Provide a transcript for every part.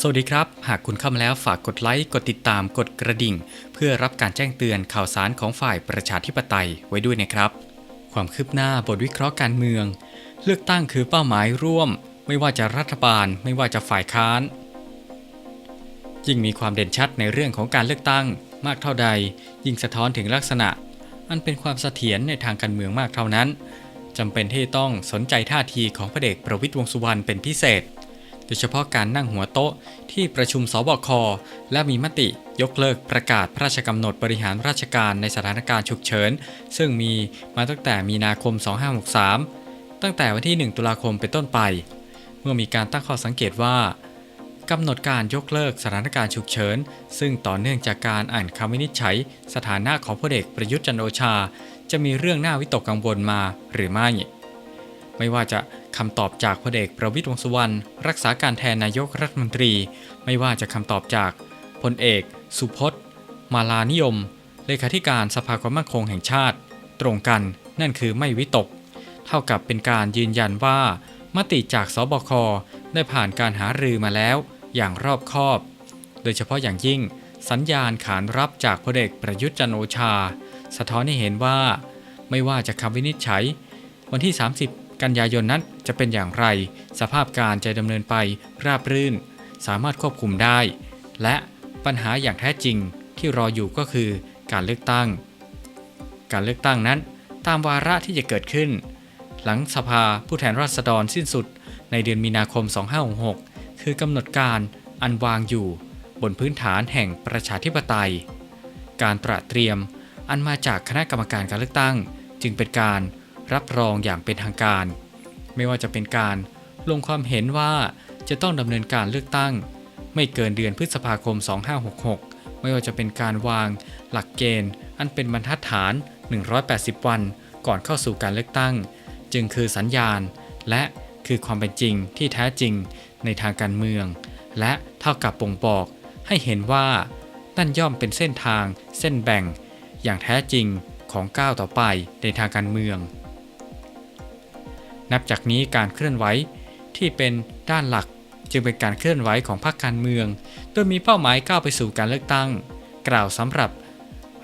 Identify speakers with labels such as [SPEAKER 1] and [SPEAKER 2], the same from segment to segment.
[SPEAKER 1] สวัสดีครับ หากคุณเข้ามาแล้วฝากกดไลค์ กดติดตาม กดกระดิ่ง เพื่อรับการแจ้งเตือนข่าวสารของฝ่ายประชาธิปไตยไว้ด้วยนะครับ ความคืบหน้าบทวิเคราะห์การเมือง เลือกตั้งคือเป้าหมายร่วม ไม่ว่าจะรัฐบาล ไม่ว่าจะฝ่ายค้าน ยิ่งมีความเด่นชัดในเรื่องของการเลือกตั้ง มากเท่าใด ยิ่งสะท้อนถึงลักษณะ อันเป็นความเสถียรในทางการเมืองมากเท่านั้นจำเป็นที่ต้องสนใจท่าทีของพระเอกประวิตยวงษ์สุวรรณเป็นพิเศษ โดยเฉพาะการนั่งหัวโต๊ะที่ประชุมสบค และมีมติยกเลิกประกาศพระราชกำหนดบริหารราชการในสถานการณ์ฉุกเฉิน ซึ่งมีมาตั้งแต่มีนาคม 2563 ตั้งแต่วันที่ 1 ตุลาคมเป็นต้นไป เมื่อมีการตั้งข้อสังเกตว่ากำหนดการยกเลิกสถานการณ์ฉุกเฉิน ซึ่งต่อเนื่องจากการอ่านคำวินิจฉัย สถานะของพลเอกประยุทธ์จันโอชา จะมีเรื่องน่าวิตกกังวลมาหรือไม่ ไม่ว่าจะคำตอบจากพลเอกประวิตรวงสุวรรณรักษาการแทนนายกรัฐมนตรี ไม่ว่าจะคำตอบจากพลเอก สุพจน์ มาลานิยม เลขาธิการสภาความมั่นคงแห่งชาติ ตรงกันนั่นคือไม่วิตก เท่ากับเป็นการยืนยันว่า มติจากสบคได้ผ่านการหารือมาแล้ว อย่างรอบคอบ โดยเฉพาะอย่างยิ่ง สัญญาณขานรับจากพลเอกประยุทธ์จันโอชา สะท้อนให้เห็นว่า ไม่ว่าจะคำวินิจฉัย วันที่ 30 กันยายนนั้นจะเป็นอย่างไร สภาพการจะดำเนินไปราบรื่น สามารถควบคุมได้ และปัญหาอย่างแท้จริงที่รออยู่ก็คือการเลือกตั้ง การเลือกตั้งนั้นตามวาระที่จะเกิดขึ้น หลังสภาผู้แทนราษฎรสิ้นสุดในเดือนมีนาคม 2566 คือกำหนดการอันวางอยู่บนพื้นฐานแห่งประชาธิปไตย การตระเตรียมอันมาจากคณะกรรมการการเลือกตั้ง จึงเป็นการ รับรองอย่างเป็นทางการ ไม่ว่าจะเป็นการลงความเห็นว่าจะต้องดำเนินการเลือกตั้ง ไม่เกินเดือนพฤษภาคม 2566 ไม่ว่าจะเป็นการวางหลักเกณฑ์ อันเป็นบรรทัดฐาน 180 วัน ก่อนเข้าสู่การเลือกตั้ง จึงคือสัญญาณ และคือความเป็นจริงที่แท้จริงในทางการเมือง และเท่ากับบ่งบอกให้เห็นว่านั่นย่อมเป็นเส้นทางเส้นแบ่ง อย่างแท้จริงของก้าวต่อไปในทางการเมือง นับจากนี้การเคลื่อนไหวที่เป็นด้านหลักจึงเป็นการเคลื่อนไหวของพรรคการเมือง โดยมีเป้าหมายก้าวไปสู่การเลือกตั้ง กล่าวสำหรับ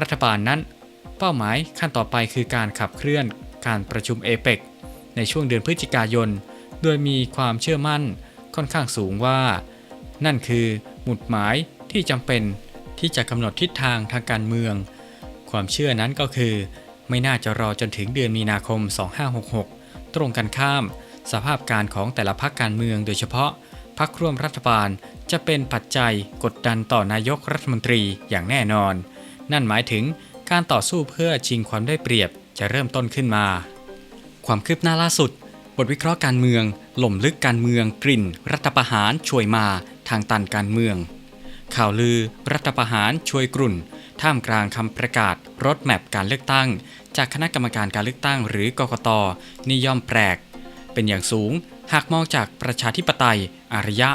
[SPEAKER 1] รัฐบาลนั้น เป้าหมายขั้นต่อไปคือการขับเคลื่อนการประชุมเอเปกในช่วงเดือนพฤศจิกายน โดยมีความเชื่อมั่นค่อนข้างสูงว่า นั่นคือหมุดหมายที่จำเป็นที่จะกำหนดทิศทางทางการเมือง ความเชื่อนั้นก็คือ ไม่น่าจะรอจนถึงเดือนมีนาคม 2566 ตรงกันข้าม สภาพการของแต่ละพรรคการเมืองโดยเฉพาะพรรคร่วมรัฐบาลจะเป็นปัจจัยกดดันต่อนายกรัฐมนตรีอย่างแน่นอน นั่นหมายถึงการต่อสู้เพื่อชิงความได้เปรียบจะเริ่มต้นขึ้นมา ความคืบหน้าล่าสุด บทวิเคราะห์การเมืองหล่มลึกการเมืองกลิ่น รัฐประหารช่วยมาทางตันการเมือง ข่าวลือ รัฐประหารช่วยกลุ่น ท่ามกลางคำประกาศรถแมพการเลือกตั้ง จากคณะกรรมการการเลือกตั้งหรือกกตนี่ย่อมแปลก เป็นอย่างสูงหากมองจากประชาธิปไตยอารยะ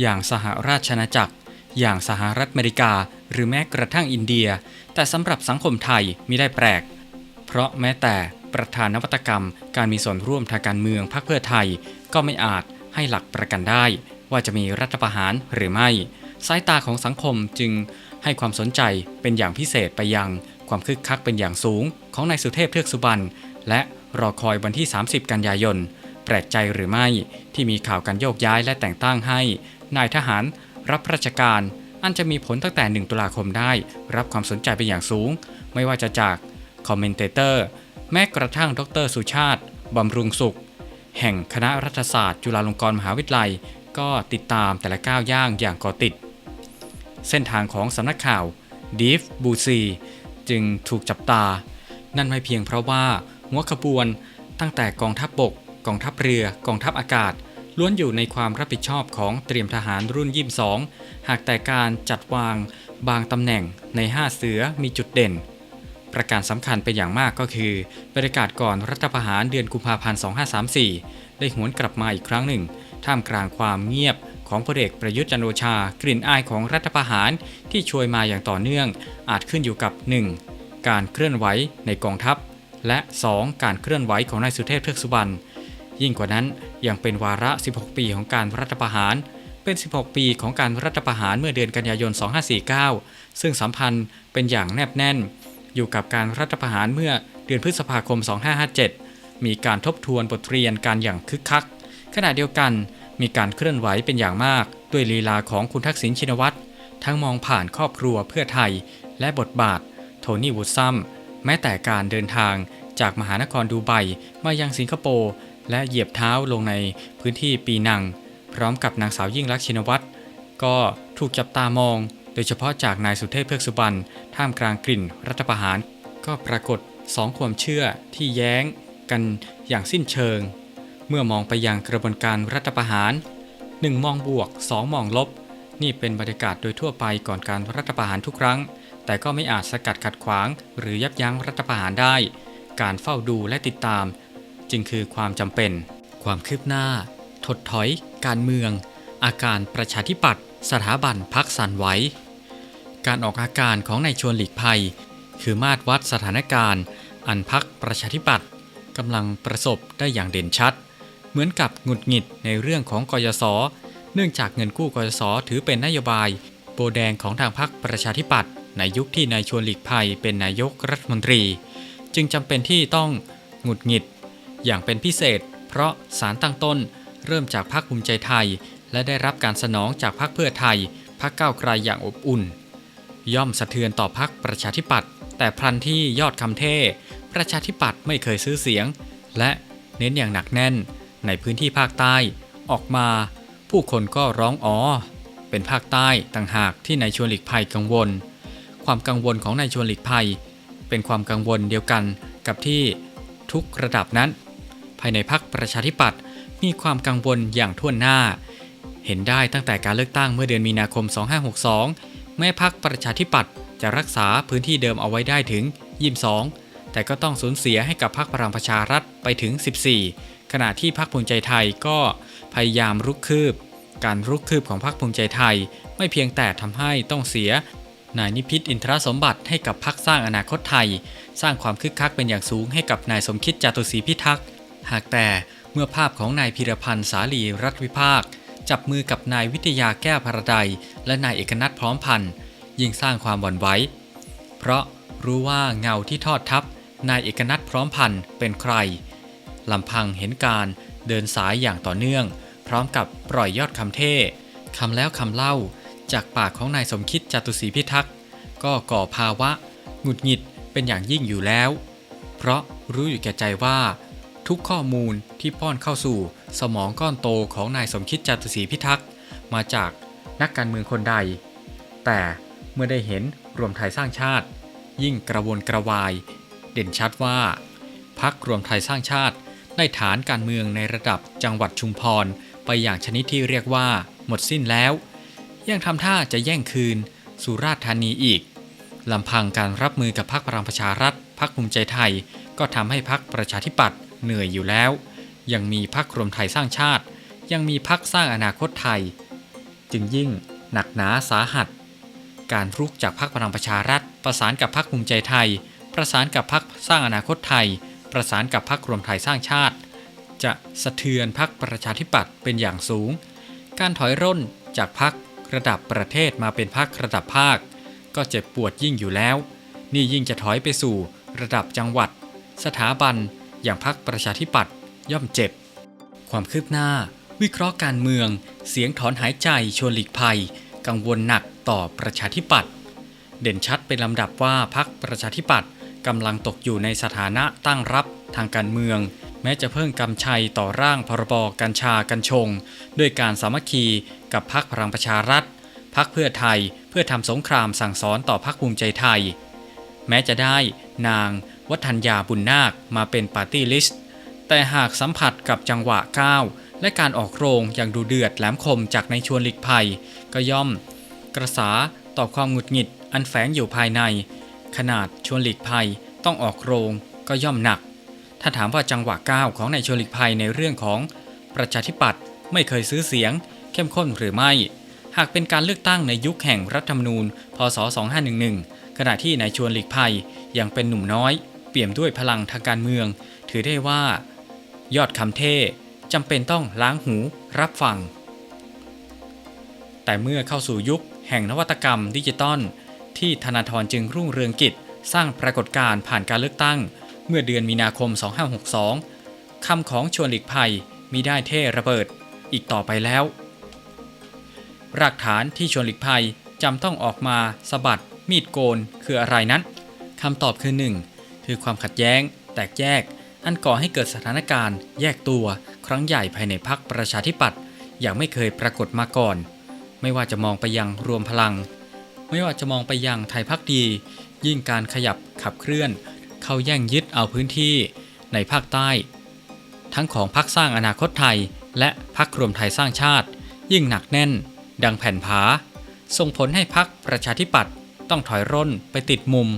[SPEAKER 1] อย่างสหราชอาณาจักร อย่างสหรัฐอเมริกา หรือแม้กระทั่งอินเดีย แต่สำหรับสังคมไทยมิได้แปลก เพราะแม้แต่ประธานนวัตกรรม การมีส่วนร่วมทางการเมืองพรรคเพื่อไทย ก็ไม่อาจให้หลักประกันได้ ว่าจะมีรัฐประหารหรือไม่ สายตาของสังคมจึง ให้ความสนใจเป็นอย่างพิเศษไปยังความคึกคักเป็นอย่างสูง ของนายสุเทพเทือกสุบรรณและรอคอยวันที่ 30 กันยายน แปลกใจหรือไม่ที่มีข่าวการโยกย้ายและแต่งตั้งให้ นายทหารรับราชการ อันจะมีผลตั้งแต่ 1 ตุลาคมได้ รับความสนใจเป็นอย่างสูง ไม่ว่าจะจากคอมเมนเตเตอร์ แม้กระทั่งดรสุชาติ บำรุงสุข แห่งคณะรัฐศาสตร์ จุฬาลงกรณ์มหาวิทยาลัย ก็ติดตามแต่ละก้าวย่างอย่างก่อติด เส้นทางของสำนักข่าวดีฟบูซีจึงถูกจับตา นั่นไม่เพียงเพราะว่าหัวขบวนตั้งแต่กองทัพบบก กองทัพเรือ กองทัพอากาศ ล้วนอยู่ในความรับผิดชอบของเตรียมทหารรุ่นยี่สองหากแต่การจัดวางบางตำแหน่งใน 5 เสือมีจุดเด่น ประการสำคัญเป็นอย่างมากก็คือบรรยากาศก่อนรัฐประหารเดือนกุมภาพันธ์ 2534 ได้หวนกลับมาอีกครั้งหนึ่ง ท่ามกลางความเงียบ ของพลเอกประยุทธ์จันทร์โอชา กลิ่นอายของรัฐประหารที่ช่วยมาอย่างต่อเนื่อง อาจขึ้นอยู่กับ 1. การเคลื่อนไหวในกองทัพ และ 2. การเคลื่อนไหวของนายสุเทพเทือกสุบรรณยิ่งกว่านั้นยังเป็นวาระ 16 ปีของการรัฐประหาร เป็น 16 ปีของการรัฐประหารเมื่อเดือนกันยายน 2549 ซึ่งสัมพันธ์เป็นอย่างแนบแน่น อยู่กับการรัฐประหารเมื่อเดือนพฤษภาคม 2557 มีการทบทวนบทเรียนการอย่างคึกคัก ขณะเดียวกัน มีการเคลื่อนไหวเป็นอย่างมาก ด้วยลีลาของคุณทักษิณชินวัตรทั้งมองผ่านครอบครัวเพื่อไทย และบทบาท โทนี่วูดซัมแม้แต่การเดินทางจากมหานครดูไบมายังสิงคโปร์และเหยียบเท้าลงในพื้นที่ปีนัง พร้อมกับนางสาวยิ่งลักชินวัตรก็ถูกจับตามอง โดยเฉพาะจากนายสุเทพเพือกสุบรรณท่ามกลางกลิ่นรัฐประหาร ก็ปรากฏสองความเชื่อที่แย้งกันอย่างสิ้นเชิง เมื่อมองไปยังกระบวนการรัฐประหาร 1 มองบวก 2 มองลบ นี่เป็นบรรยากาศโดยทั่วไปก่อนการรัฐประหารทุกครั้ง แต่ก็ไม่อาจสกัดขัดขวาง หรือยับยั้งรัฐประหารได้ การเฝ้าดูและติดตาม จึงคือความจำเป็น ความคืบหน้า ถดถอย การเมือง อาการประชาธิปัตย์สถาบันพักสันไหวการออกอาการของนายชวนหลีกภัย คือมาตรวัดสถานการณ์ อันพักประชาธิปัตย์กำลังประสบได้อย่างเด่นชัด เหมือนกับหงุดหงิดในเรื่องของกยศเนื่องจากเงินกู้กยศถือเป็นนโยบาย โบแดงของทางพรรคประชาธิปัตย์ในยุคที่นายชวนหลีกภัยเป็นนายกรัฐมนตรี จึงจำเป็นที่ต้องหงุดหงิด อย่างเป็นพิเศษ เพราะสารตั้งต้น เริ่มจากพรรคภูมิใจไทย และได้รับการสนองจากพรรคเพื่อไทยพรรคก้าวไกลอย่างอบอุ่น ย่อมสะเทือนต่อพรรคประชาธิปัตย์แต่พลันที่ยอดคำเท่ ประชาธิปัตย์ไม่เคยซื้อเสียง และเน้นอย่างหนักแน่น ในพื้นที่ภาคใต้ออกมา ผู้คนก็ร้องอ๋อ เป็นภาคใต้ต่างหากที่นายชวนหลีกภัยกังวล ความกังวลของนายชวนหลีกภัย เป็นความกังวลเดียวกันกับที่ทุกระดับนั้น ภายในพรรคประชาธิปัตย์มีความกังวลอย่างท่วนหน้า เห็นได้ตั้งแต่การเลือกตั้งเมื่อเดือนมีนาคม 2562 แม้พรรคประชาธิปัตย์จะรักษาพื้นที่เดิมเอาไว้ได้ถึง 22 แต่ก็ต้องสูญเสียให้กับพรรคพลังประชารัฐไปถึง 14 ขณะที่พรรคภูมิใจไทยก็พยายามรุกคืบ การรุกคืบของพรรคภูมิใจไทย ไม่เพียงแต่ทำให้ต้องเสียนายนิพิษอินทรสมบัติให้กับพรรคสร้างอนาคตไทย สร้างความคึกคักเป็นอย่างสูงให้กับนายสมคิดจตุศรีพิทักษ์ หากแต่เมื่อภาพของนายพิรพันธ์สาลีรัฐวิภาค จับมือกับนายวิทยาแก้วพระไดยและนายเอกนัทพร้อมพันธ์ยิ่งสร้างความหวั่นไหวเพราะรู้ว่าเงาที่ทอดทับนายเอกนัทพร้อมพันธ์เป็นใคร ลำพังเห็นการเดินสายอย่างต่อเนื่อง พร้อมกับปล่อยยอดคำเท่คำแล้วคำเล่า จากปากของนายสมคิดจตุศรีพิทักษ์ก็ก่อภาวะ หงุดหงิดเป็นอย่างยิ่งอยู่แล้ว เพราะรู้อยู่แก่ใจว่า ทุกข้อมูลที่ป้อนเข้าสู่สมองก้อนโตของนายสมคิดจตุศรีพิทักษ์มาจากนักการเมืองคนใด แต่เมื่อได้เห็นรวมไทยสร้างชาติ ยิ่งกระวนกระวาย เด่นชัดว่าพักรวมไทยสร้างชาติ ได้ฐานการเมืองในระดับจังหวัดชุมพร ไปอย่างชนิดที่เรียกว่า หมดสิ้นแล้ว ยังทำท่าจะแย่งคืน สุราษฎร์ธานีอีกลำพังการรับมือกับพรรคพลังประชารัฐพรรคภูมิใจไทย ก็ทำให้พรรคประชาธิปัตย์เหนื่อยอยู่แล้ว ยังมีพรรครวมไทยสร้างชาติ ยังมีพรรคสร้างอนาคตไทย จึงยิ่งหนักหนาสาหัส การรุกจากพรรคพลังประชารัฐ ประสานกับพรรคภูมิใจไทย ประสานกับพรรคสร้างอนาคตไทย ประสานกับพรรครวมไทยสร้างชาติ จะสะเทือนพรรคประชาธิปัตย์เป็นอย่างสูง การถอยร่นจากพรรคระดับประเทศมาเป็นพรรคระดับภาค ก็เจ็บปวดยิ่งอยู่แล้ว นี่ยิ่งจะถอยไปสู่ระดับจังหวัด สถาบันอย่างพรรคประชาธิปัตย์ย่อมเจ็บ ความคืบหน้า วิเคราะห์การเมือง เสียงถอนหายใจชวนหลีกภัย กังวลหนักต่อประชาธิปัตย์เด่นชัดเป็นลำดับว่าพรรคประชาธิปัตย์ กำลังตกอยู่ในสถานะตั้งรับทางการเมือง แม้จะเพิ่งกำชัยต่อร่างพรบกัญชากัญชง ด้วยการสามัคคีกับพรรคพลังประชารัฐพรรคเพื่อไทยเพื่อทำสงครามสั่งสอนต่อพรรคภูมิใจไทย แม้จะได้นางวัฒนยาบุญนาคมาเป็นปาร์ตี้ลิสต์ แต่หากสัมผัสกับจังหวะก้าวและการออกโรงอย่างดูเดือดแหลมคมจากในชวนหลีกภัย ก็ย่อม กระสาต่อความหงุดหงิดอันแฝงอยู่ภายใน ขนาดชวนหลีกภัยต้องออกโรงก็ย่อมหนัก ถ้าถามว่าจังหวะก้าวของนายชวนหลีกภัยในเรื่องของประชาธิปัตย์ไม่เคยซื้อเสียง เข้มข้นหรือไม่ หากเป็นการเลือกตั้งในยุคแห่งรัฐธรรมนูญ พศ 2511 ขณะที่นายชวนหลีกภัยยังเป็นหนุ่มน้อย เปี่ยมด้วยพลังทางการเมือง ถือได้ว่า ยอดคำเท่จำเป็นต้องล้างหูรับฟัง แต่เมื่อเข้าสู่ยุคแห่งนวัตกรรมดิจิตอล ที่ธนาธรจึงรุ่งเรืองกิจ สร้างปรากฏการณ์ผ่านการเลือกตั้ง เมื่อเดือนมีนาคม 2562 คำของชวนหลีกภัยมีได้เท่ระเบิดอีกต่อไปแล้วหลักฐานที่ชวนหลีกภัยจำต้องออกมาสะบัด มีดโกนคืออะไรนั้นคำตอบคือ 1. คือความขัดแย้ง แตกแยก อันก่อให้เกิดสถานการณ์ แยกตัว ครั้งใหญ่ภายในพรรคประชาธิปัตย์อย่างไม่เคยปรากฏมาก่อน ไม่ว่าจะมองไปยังรวมพลัง ไม่ว่าจะมองไปยังไทยพักดี ยิ่งการขยับขับเคลื่อน เข้าแย่งยึดเอาพื้นที่ในภาคใต้ ทั้งของพักสร้างอนาคตไทย และพักรวมไทยสร้างชาติ ยิ่งหนักแน่น ดังแผ่นผา ส่งผลให้พักประชาธิปัตย์ต้องถอยร่นไปติดมุม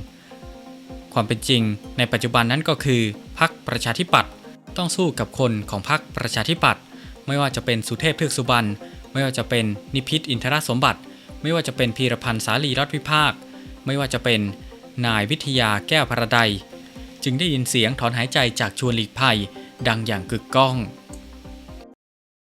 [SPEAKER 1] ความเป็นจริงในปัจจุบันนั้นก็คือพักประชาธิปัตย์ต้องสู้กับคนของพักประชาธิปัตย์ไม่ว่าจะเป็นสุเทพเทือกสุบรรณไม่ว่าจะเป็นนิพิษอินทรสมบัติ ไม่ว่าจะเป็นพีรพันธ์สาลีรัฐวิภาค ไม่ว่าจะเป็นนายวิทยาแก้วพระไดจึงได้ยินเสียงถอนหายใจจากชวนหลีกภัย ดังอย่างกึกก้อง